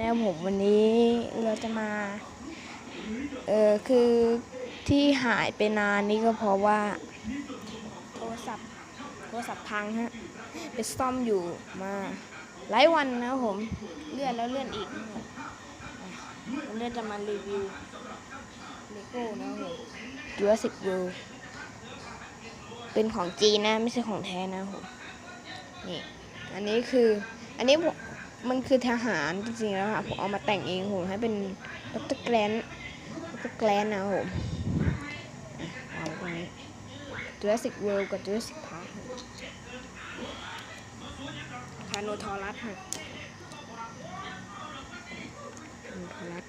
นะครับผมวันนี้เราจะมา เออคือที่หายไปนานนี่ก็เพราะว่า โทรศัพท์โทรศัพท์พังฮะไปซ่อมอยู่มาหลายวันนะผมเลื่อนแล้วเลื่อนอีกวันนี้จะมารีวิวเลโก้นะผม Jurassic World เป็นของจีนนะ ไม่ใช่ของแท้นะผมนี่อันนี้คือ อันนี้ผ มันคือทหารจริงๆแล้วค่ะผมเอามาแต่งเองผมให้เป็นดรแกรนดรแกรนนะผมเอาตรงนี้ Jurassic World กับ Jurassic Park คาโนทอรัสค่ะคาโนทอรัส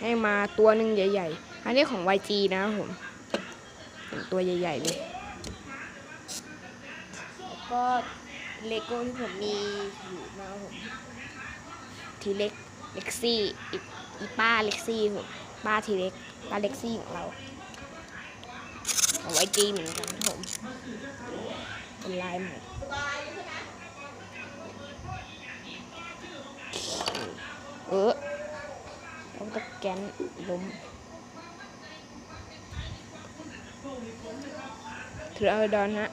ให้มาตัวหนึ่งใหญ่ ๆ อันนี้ของ YG นะผมเป็นตัวใหญ่ ๆ เลย แล้วก็เลโก้ที่ผมมีอยู่นะผม ทีเล็กเล็กซี่อีกอีป้าเล็กซี่ผมป้าทีเล็กป้าเล็กซี่ของเราเอาไว้จีเหมือนกันผมเป็นลายใหม่เออเอาตะแกนล้มถือเอาดอนฮะ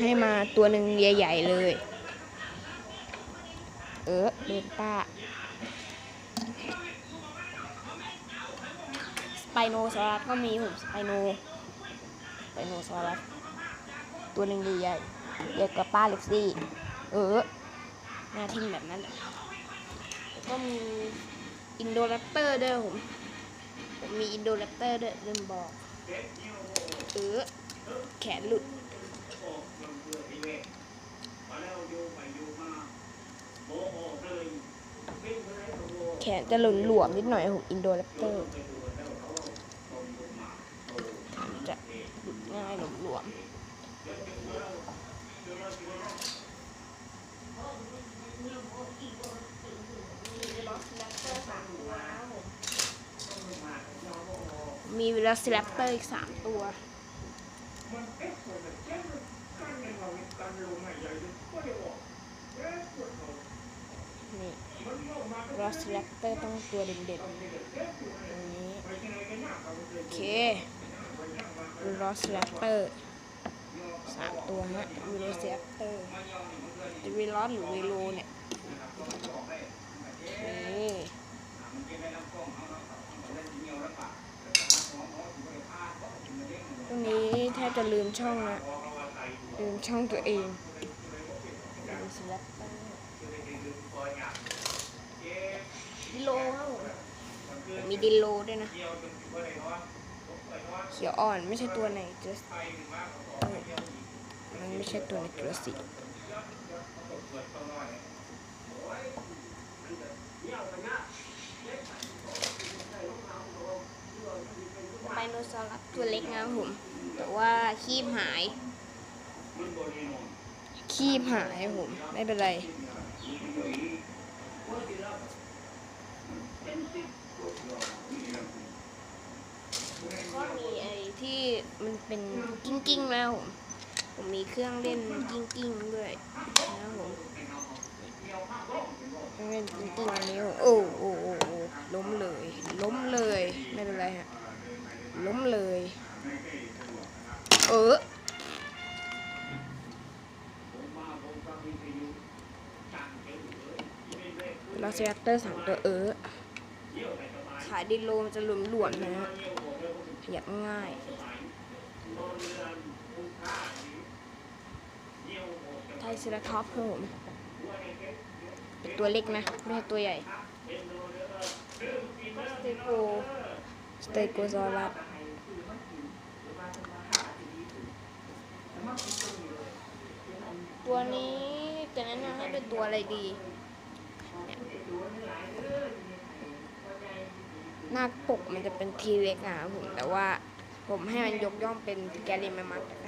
ให้มาตัวหนึ่งใหญ่ ๆ เลย เออเดินป้าสไปโนซอรัสก็มีผมสไปโนสไปโนซอรัสตัวหนึ่งใหญ่ใหญ่กว่าป้าเล็กซี่ เออหน้าทิ่มแบบนั้นแล้วก็มีอินโดแรปเตอร์ด้วยผมผมมีอินโดแรปเตอร์ด้วยลืมบอกเออแขนหลุด นจะหล่นหลวมนิดหน่อยผมอินโดแรปเตอร์จะหลุดง่ายหลวมหลวมมีเวลาซิแรปเตอร์อีกสามตัวนี่ รอสแรปเตอร์ต้องตัวเด่นๆตรงนี้ โอเครอสแรปเตอร์สามตัวฮะวีโรสแรปเตอร์จะวีลอสหรือวีโรเนี่ยนี่ตรงนี้แทบจะลืมช่องละลืมช่องตัวเองวี ดิโลครับผมมีดิโลด้วยนะ เขียวอ่อนไม่ใช่ตัวไหนเจสมันไม่ใช่ตัวในกระสีไบโนซอรัสตัวเล็กนะครับผม แต่ว่าคีบหาย คีบหายครับผม ไม่เป็นไร ก็มีไอ้ที่มันเป็นกิ้งกิ้งแล้วผมผมมีเครื่องเล่นกิ้งกิ้งด้วยนะครับผมเครื่องเล่นกิ้งกิ้งอันนี้ผมโอ้โอ้โอ้โอ้ล้มเลย ล้มเลยไม่เป็นไรฮะล้มเลย เออ เราเซตเตอร์สามตัวเออขายดิโลมันจะหลวมๆนะฮะขยับง่ายไทยซิลาท็อปครับผมเป็นตัวเล็กนะ ไม่ใช่ตัวใหญ่ สเตโกสเตโกซอรัสตัวนี้จะแนะนำให้เป็นตัวอะไรดี หน้าปกมันจะเป็นทีเล็กนะครับผมแต่ว่าผมให้มันยกย่องเป็นแกลินแมมัสกัน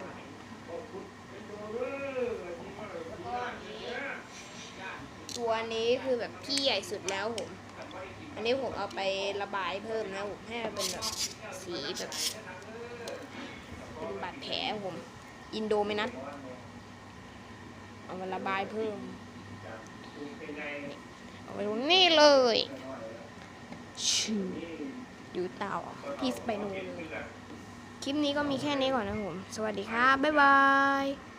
ตัวนี้คือแบบที่ใหญ่สุดแล้วผม อันนี้ผมเอาไประบายเพิ่มนะผมให้มันเป็นแบบสีแบบเป็นบาดแผลผม อินโดไหมนะเอามาระบายเพิ่ม เอาไป็นไงย อยู่เต่าพี่สไปนูคลิปนี้ก็มีแค่นี้ก่อนนะผม สวัสดีครับ บ๊ายบาย